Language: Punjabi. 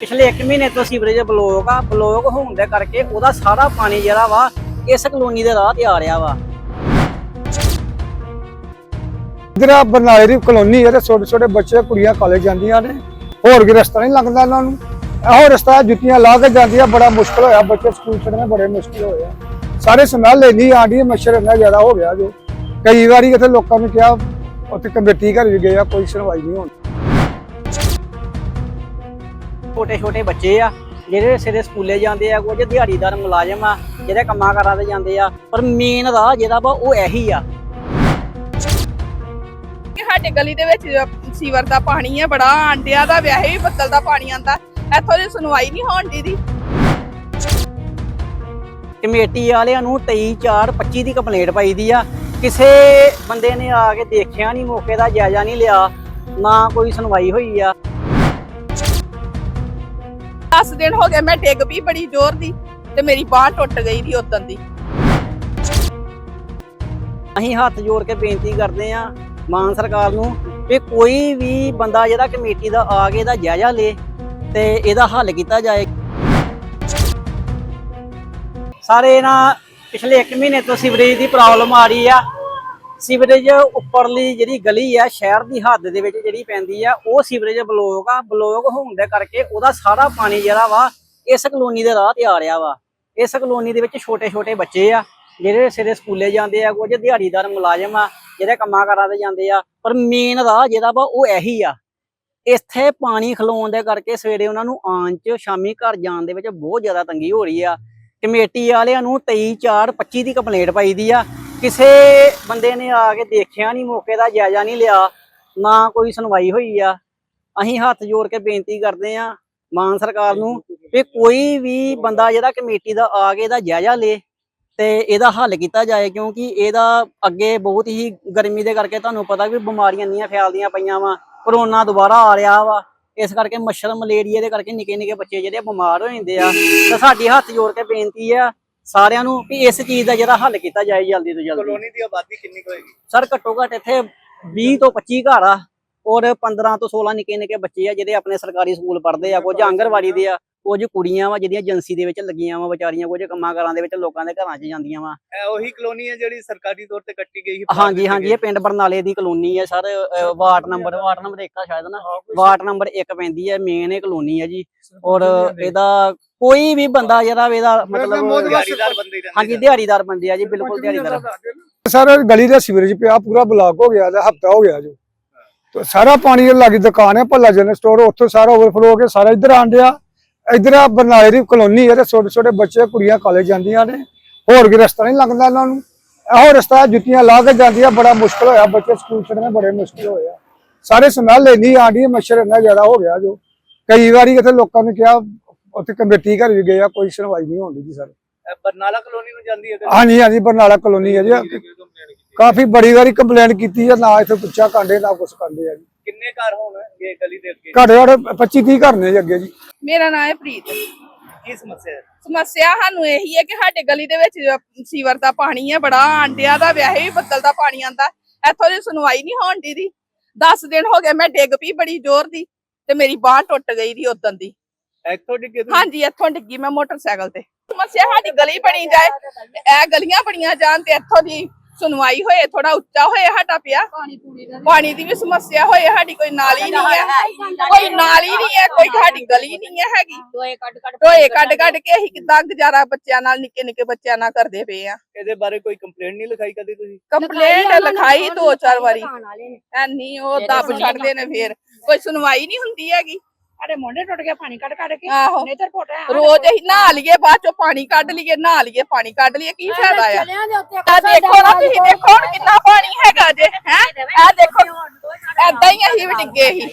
ਪਿਛਲੇ 1 ਮਹੀਨੇ ਤੋਂ ਸੀਵਰੇਜ ਬਲੌਕ ਆ, ਬਲੋਕ ਹੋਣ ਦੇ ਕਰਕੇ ਉਹਦਾ ਸਾਰਾ ਪਾਣੀ ਜਿਹੜਾ ਵਾ ਇਸ ਕਲੋਨੀ ਦੇ ਰਾਹ ਤੇ ਆ ਰਿਹਾ ਵਾ। ਇਧਰ ਬਰਨਾਲੇ ਦੀ ਕਲੋਨੀ ਹੈ ਤੇ ਛੋਟੇ ਛੋਟੇ ਬੱਚੇ, ਕੁੜੀਆਂ ਕਾਲਜ ਜਾਂਦੀਆਂ ਨੇ, ਹੋਰ ਵੀ ਰਸਤਾ ਨਹੀਂ ਲੱਗਦਾ ਇਹਨਾਂ ਨੂੰ। ਇਹੋ ਰਸਤਾ ਜੁੱਤੀਆਂ ਲਾ ਕੇ ਜਾਂਦੀਆਂ, ਬੜਾ ਮੁਸ਼ਕਲ ਹੋਇਆ, ਬੱਚੇ ਸਕੂਲ ਛੱਡਣੇ ਬੜੇ ਮੁਸ਼ਕਲ ਹੋਏ ਆ। ਸਾਰੇ ਸਮੈਲ ਇੰਨੀ ਆਂਦੀ ਮੱਛਰ ਇੰਨਾ ਜ਼ਿਆਦਾ ਹੋ ਗਿਆ ਜੋ। ਕਈ ਵਾਰੀ ਇੱਥੇ ਲੋਕਾਂ ਨੂੰ ਕਿਹਾ, ਉੱਥੇ ਕਮੇਟੀ ਘਰ ਵੀ ਗਏ ਆ, ਕੋਈ ਸੁਣਵਾਈ ਨਹੀਂ ਹੋਣੀ। ਛੋਟੇ ਛੋਟੇ ਬੱਚੇ ਆ ਜਿਹੜੇ ਸਵੇਰੇ ਸਕੂਲੇ ਜਾਂਦੇ ਆ ਕੁਝ ਦਿਹਾੜੀਦਾਰ ਮੁਲਾਜ਼ਮ ਆ ਜਿਹੜੇ ਕੰਮਾਂ ਕਾਰਾਂ ਤੇ ਜਾਂਦੇ ਆ ਪਰ ਮੇਨ ਰਾਹ ਜਿਹੜਾ ਵਾ ਉਹ ਇਹੀ ਆ। ਕਿ ਸਾਡੇ ਗਲੀ ਦੇ ਵਿੱਚ ਸੀਵਰ ਦਾ ਪਾਣੀ ਹੈ ਬੜਾ ਆਂਡਿਆ ਦਾ ਵਿਆਹੇ ਵੀ ਬੱਦਲ ਦਾ ਪਾਣੀ ਆਂਦਾ। ਇੱਥੋਂ ਦੀ ਸੁਣਵਾਈ ਨਹੀਂ ਹੋਣ ਦੀ ਦੀ। ਕਮੇਟੀ ਵਾਲਿਆਂ ਨੂੰ 23 4 25 ਦੀ ਕੰਪਲੇਂਟ ਪਾਈ ਦੀ ਆ। ਕਿਸੇ ਬੰਦੇ ਨੇ ਆ ਕੇ ਦੇਖਿਆ ਨਹੀਂ ਮੌਕੇ ਦਾ ਜਾਇਜ਼ਾ ਨਹੀਂ ਲਿਆ ਨਾ ਕੋਈ ਸੁਣਵਾਈ ਹੋਈ ਆ। 10 ਦਿਨ ਹੋ ਗਏ ਮੈਂ ਡਿੱਗ ਪਈ ਬੜੀ ਜ਼ੋਰ ਦੀ ਤੇ ਮੇਰੀ ਬਾਹ ਟੁੱਟ ਗਈ ਦੀ ਉਦੋਂ ਦੀ। ਅਸੀਂ ਹੱਥ ਜੋੜ ਕੇ ਬੇਨਤੀ ਕਰਦੇ ਆ ਮਾਨ ਸਰਕਾਰ ਨੂੰ ਕਿ ਕੋਈ ਵੀ ਬੰਦਾ ਜਿਹੜਾ ਕਮੇਟੀ ਦਾ ਆ ਕੇ ਇਹਦਾ ਜਾਇਜ਼ਾ ਲੇ ਤੇ ਇਹਦਾ ਹੱਲ ਕੀਤਾ ਜਾਏ। ਸਾਰੇ ਨਾ ਪਿਛਲੇ 1 ਮਹੀਨੇ ਤੋਂ ਸੀਵਰੇਜ ਦੀ ਪ੍ਰੋਬਲਮ ਆ ਰਹੀ ਆ। ਸੀਵਰੇਜ ਉੱਪਰਲੀ ਜਿਹੜੀ ਗਲੀ ਆ, ਸ਼ਹਿਰ ਦੀ ਹੱਦ ਦੇ ਵਿੱਚ ਜਿਹੜੀ ਪੈਂਦੀ ਆ, ਉਹ ਸੀਵਰੇਜ ਬਲੋਕ ਆ। ਬਲੋਕ ਹੋਣ ਦੇ ਕਰਕੇ ਉਹਦਾ ਸਾਰਾ ਪਾਣੀ ਜਿਹੜਾ ਵਾ, ਇਸ ਕਲੋਨੀ ਦੇ ਰਾਹ ਤੇ ਆ ਰਿਹਾ ਵਾ। ਇਸ ਕਲੋਨੀ ਦੇ ਵਿੱਚ ਛੋਟੇ ਛੋਟੇ ਬੱਚੇ ਆ, ਜਿਹੜੇ ਸਿਰੇ ਸਕੂਲੇ ਜਾਂਦੇ ਆ, ਕੁਝ ਦਿਹਾੜੀਦਾਰ ਮੁਲਾਜ਼ਮ ਆ, ਜਿਹੜੇ ਕੰਮਾਂ ਕਾਰਾਂ ਤੇ ਜਾਂਦੇ ਆ, ਪਰ ਮੇਨ ਰਾਹ ਜਿਹੜਾ ਵਾ, ਉਹ ਇਹੀ ਆ। ਇੱਥੇ ਪਾਣੀ ਖਲੋਣ ਦੇ ਕਰਕੇ ਸਵੇਰੇ ਉਹਨਾਂ ਨੂੰ ਆਉਣ ਚ ਸ਼ਾਮੀ ਘਰ ਜਾਣ ਦੇ ਵਿੱਚ ਬਹੁਤ ਜ਼ਿਆਦਾ ਤੰਗੀ ਹੋ ਰਹੀ ਆ। ਕਮੇਟੀ ਵਾਲਿਆਂ ਨੂੰ 23 4 25 ਦੀ ਕੰਪਲੇਂਟ ਪਾਈ ਦੀ ਆ। ਕਿਸੇ ਬੰਦੇ ਨੇ ਆ ਕੇ ਦੇਖਿਆ ਨਹੀਂ, ਮੌਕੇ ਦਾ ਜਾਇਜ਼ਾ ਨਹੀਂ ਲਿਆ, ਨਾ ਕੋਈ ਸੁਣਵਾਈ ਹੋਈ ਆ। ਅਸੀਂ ਹੱਥ ਜੋੜ ਕੇ ਬੇਨਤੀ ਕਰਦੇ ਆ ਮਾਨ ਸਰਕਾਰ ਨੂੰ ਕਿ ਕੋਈ ਵੀ ਬੰਦਾ ਜਿਹੜਾ ਕਮੇਟੀ ਦਾ ਆ ਕੇ ਇਹਦਾ ਜਾਇਜ਼ਾ ਲੇ ਤੇ ਇਹਦਾ ਹੱਲ ਕੀਤਾ ਜਾਏ, ਕਿਉਂਕਿ ਇਹਦਾ ਅੱਗੇ ਬਹੁਤ ਹੀ ਗਰਮੀ ਦੇ ਕਰਕੇ ਤੁਹਾਨੂੰ ਪਤਾ ਵੀ ਬਿਮਾਰੀਆਂ ਇੰਨੀਆਂ ਫੈਲਦੀਆਂ ਪਈਆਂ ਵਾ, ਕਰੋਨਾ ਦੁਬਾਰਾ ਆ ਰਿਹਾ ਵਾ। ਇਸ ਕਰਕੇ ਮੱਛਰ ਮਲੇਰੀਆ ਦੇ ਕਰਕੇ ਨਿੱਕੇ ਨਿੱਕੇ ਬੱਚੇ ਜਿਹੜੇ ਬਿਮਾਰ ਹੋ ਜਾਂਦੇ ਆ। ਤਾਂ ਸਾਡੀ ਹੱਥ ਜੋੜ ਕੇ ਬੇਨਤੀ ਆ ਸਾਰਿਆਂ ਨੂੰ ਕਿ ਇਸ ਚੀਜ਼ ਦਾ ਜਿਹੜਾ ਹੱਲ ਕੀਤਾ ਜਾਏ ਜਲਦੀ ਤੋਂ ਜਲਦੀ। ਕਲੋਨੀ ਦੀ ਆਬਾਦੀ ਕਿੰਨੀ ਕੁ ਹੋਏਗੀ? ਸਰ ਘੱਟੋ ਘੱਟ ਇੱਥੇ 20 ਤੋਂ 25 ਘਰ ਆ। ਔਰ 15 ਤੋਂ 16 ਨਿੱਕੇ ਨਿੱਕੇ ਬੱਚੇ ਆ ਜਿਹੜੇ ਆਪਣੇ ਸਰਕਾਰੀ ਸਕੂਲ ਪੜ੍ਹਦੇ ਆ ਕੁਝ ਆਂਗਣਵਾੜੀ ਦੇ ਆ ਕੁਝ ਕੁੜੀਆਂ ਵਾ ਜਿਹੜੀਆਂ ਏਜੰਸੀ ਦੇ ਵਿੱਚ ਲੱਗੀਆਂ ਵਾ ਵਿਚਾਰੀਆਂ ਕੁਝ ਕੰਮਾਂ ਕਾਰਾਂ ਦੇ ਵਿੱਚ ਲੋਕਾਂ ਦੇ ਘਰਾਂ 'ਚ ਜਾਂਦੀਆਂ ਵਾ। ਇਹ ਉਹੀ ਕਲੋਨੀ ਹੈ ਜਿਹੜੀ ਸਰਕਾਰੀ ਤੌਰ ਤੇ ਕੱਟੀ ਗਈ ਸੀ ਹਾਂਜੀ ਹਾਂਜੀ ਇਹ ਪਿੰਡ ਬਰਨਾਲੇ ਦੀ ਕਲੋਨੀ ਹੈ sir ward number ward number 1 ਆ ਸ਼ਾਇਦ ਨਾ ਵਾਰਡ ਨੰਬਰ 1 ਪੈਂਦੀ ਹੈ ਮੇਨ ਇਹ ਕਲੋਨੀ ਹੈ ਜੀ। ਔਰ ਇਹਦਾ ਕੋਈ ਵੀ ਬੰਦਾ ਜਿਹੜਾ ਇਹਦਾ ਮਤਲਬ ਦਿਹਾੜੀਦਾਰ ਬੰਦੇ ਹੀ ਰਹਿੰਦੇ ਹਾਂਜੀ ਦਿਹਾੜੀਦਾਰ ਬੰਦੇ ਆ ਜੀ ਬਿਲਕੁਲ ਦਿਹਾੜੀਦਾਰ। ਸਾਰਾ ਗਲੀ ਦਾ ਸੀਵਰੇਜ ਪਿਆ ਪੂਰਾ ਬਲਾਕ ਹੋ ਗਿਆ ਦਾ ਹਫਤਾ ਹੋ ਗਿਆ ਜੋ। ਸਾਰਾ ਪਾਣੀ ਲੱਗੀ ਦੁਕਾਨ ਹੈ ਭੱਲਾ ਜਨ ਸਟੋਰ ਉੱਥੋਂ ਸਾਰਾ ਓਵਰਫਲੋ ਹੋ ਕੇ ਸਾਰਾ ਇੱਧਰ ਆਂਡਿਆ ਇੱਧਰ ਆ ਬਰਨਾਲੇ ਦੀ ਕਲੋਨੀ ਹੈ ਤੇ ਛੋਟੇ ਛੋਟੇ ਬੱਚੇ ਕੁੜੀਆਂ ਕਾਲਜ ਜਾਂਦੀਆਂ ਨੇ। ਹੋਰ ਵੀ ਰਸਤਾ ਨਹੀਂ ਲੱਗਦਾ ਇਹਨਾਂ ਨੂੰ। ਇਹੋ ਰਸਤਾ ਜੁੱਤੀਆਂ ਲਾ ਕੇ ਜਾਂਦੀਆਂ ਬੜਾ ਮੁਸ਼ਕਲ ਹੋਇਆ। ਬੱਚੇ ਸਕੂਲ ਛੱਡਣੇ ਬੜੇ ਮੁਸ਼ਕਲ ਹੋਏ ਆ। ਸਾਰੇ ਸਮੈਲ ਇੰਨੀ ਆਂਦੀ ਮੱਛਰ ਇੰਨਾ ਜ਼ਿਆਦਾ ਹੋ ਗਿਆ ਜੋ। ਕਈ ਵਾਰੀ ਇੱਥੇ ਲੋਕਾਂ ਨੇ ਕਿਹਾ ਉੱਥੇ ਕਮੇਟੀ ਘਰ ਵੀ ਗਏ ਆ ਕੋਈ ਸੁਣਵਾਈ ਨਹੀਂ ਹੁੰਦੀ ਜੀ ਸਰ। ਬਰਨਾਲਾ ਕਲੋਨੀ ਨੂੰ ਜਾਂਦੀ ਹੈ ਹਾਂਜੀ ਹਾਂਜੀ ਬਰਨਾਲਾ ਕਲੋਨੀ ਹੈ ਜੀ। ਕਾਫੀ ਬੜੀ ਵਾਰੀ ਕੰਪਲੇਂਟ ਕੀਤੀ ਹੈ ਨਾ ਇੱਥੇ ਪੁੱਛਾ ਕਾਂਡੇ ਨਾ ਕੁਛ ਕਾਂਡੇ ਆ ਜੀ। ਕਿੰਨੇ ਘਰ ਹੋਣ ਇਹ ਗਲੀ ਦੇ ਅੱਗੇ? ਘੱਟੋ ਘੱਟ 25 30 ਘਰ ਨੇ ਜੀ ਅੱਗੇ ਜੀ। ਮੇਰਾ ਨਾਮ ਹੈ ਪ੍ਰੀਤ। ਕੀ ਸਮੱਸਿਆ ਹੈ? ਸਮੱਸਿਆ ਸਾਨੂੰ ਇਹੀ ਹੈ ਕਿ ਸਾਡੇ ਗਲੀ ਦੇ ਵਿੱਚ ਸੀਵਰ ਦਾ ਪਾਣੀ ਹੈ ਬੜਾ ਆਂਡਿਆ ਦਾ ਵਿਆਹੇ ਵੀ ਬੱਦਲ ਦਾ ਪਾਣੀ ਆਂਦਾ। ਇੱਥੋਂ ਦੀ ਸੁਣਵਾਈ ਨਹੀਂ ਹੋਣ ਦੀ ਦੀ। 10 ਦਿਨ ਹੋ ਗਏ ਮੈਂ ਡਿੱਗ ਪਈ ਬੜੀ ਜ਼ੋਰ ਦੀ ਤੇ ਮੇਰੀ ਬਾਹ ਟੁੱਟ ਗਈ ਦੀ ਉਦੋਂ ਦੀ। ਇੱਥੋਂ ਡਿੱਗੇ ਤੁਸੀਂ? ਹਾਂਜੀ ਇੱਥੋਂ ਡਿੱਗੀ ਮੈਂ ਮੋਟਰਸਾਈਕਲ ਤੇ। ਸਮੱਸਿਆ ਸਾਡੀ ਗਲੀ ਬਣੀ ਜਾਏ ਇਹ ਗਲੀਆਂ ਬਣੀਆਂ ਜਾਣ ਤੇ ਇੱਥੋਂ ਦੀ ਸੁਣਵਾਈ ਹੋਏ ਥੋੜਾ ਉੱਚਾ ਹੋਏ ਸਾਡਾ ਪਿਆ। ਪਾਣੀ ਦੀ ਵੀ ਸਮੱਸਿਆ ਹੋਏ ਸਾਡੀ ਕੋਈ ਨਾਲੀ ਨਹੀਂ ਹੈ। ਕੋਈ ਨਾਲੀ ਨਹੀਂ ਹੈ ਕੋਈ ਸਾਡੀ ਗਲੀ ਨਹੀਂ ਹੈ ਹੈਗੀ। ਟੋਏ ਕੱਢ ਕੱਢ ਕੇ ਅਸੀਂ ਕਿਦਾਂ ਗੁਜ਼ਾਰਾ ਬੱਚਿਆਂ ਨਾਲ ਨਿੱਕੇ ਨਿੱਕੇ ਬੱਚਿਆਂ ਨਾਲ ਕਰਦੇ ਪਏ ਆ। ਇਹਦੇ ਬਾਰੇ ਕੋਈ ਕੰਪਲੇਂਟ ਨਹੀਂ ਲਿਖਾਈ ਕਦੇ ਤੁਸੀਂ? ਕੰਪਲੇਂਟ ਲਿਖਾਈ ਦੋ ਚਾਰ ਵਾਰੀ। ਐਨੀ ਉਹ ਦੱਬ ਛੱਡਦੇ ਨੇ ਫੇਰ। ਕੋਈ ਸੁਣਵਾਈ ਨਹੀਂ ਹੁੰਦੀ ਹੈਗੀ। ਸਾਡੇ ਮੁੰਡੇ ਟੁੱਟ ਗਏ ਪਾਣੀ ਕੱਢ ਕੱਢ ਕੇ। ਆਹੋ। ਨਹੀਂ ਤੇ ਪੋਟਾ ਰੋਜ਼ ਅਸੀਂ ਨਹਾ ਲਈਏ ਬਾਅਦ ਚੋਂ ਪਾਣੀ ਕੱਢ ਲਈਏ ਨਹਾ ਲਈਏ ਪਾਣੀ ਕੱਢ ਲਈਏ ਕੀ ਫਾਇਦਾ ਆ? ਚਲਿਆਂ ਦੇ ਉੱਤੇ ਆ ਦੇਖੋ ਨਾ ਤੁਸੀਂ ਦੇਖੋ ਹੁਣ ਕਿੰਨਾ ਪਾਣੀ ਹੈਗਾ ਜੇ ਹੈ? ਆ ਦੇਖੋ ਐਦਾਂ ਹੀ ਅਸੀਂ ਵੀ ਡਿੱਗੇ ਸੀ।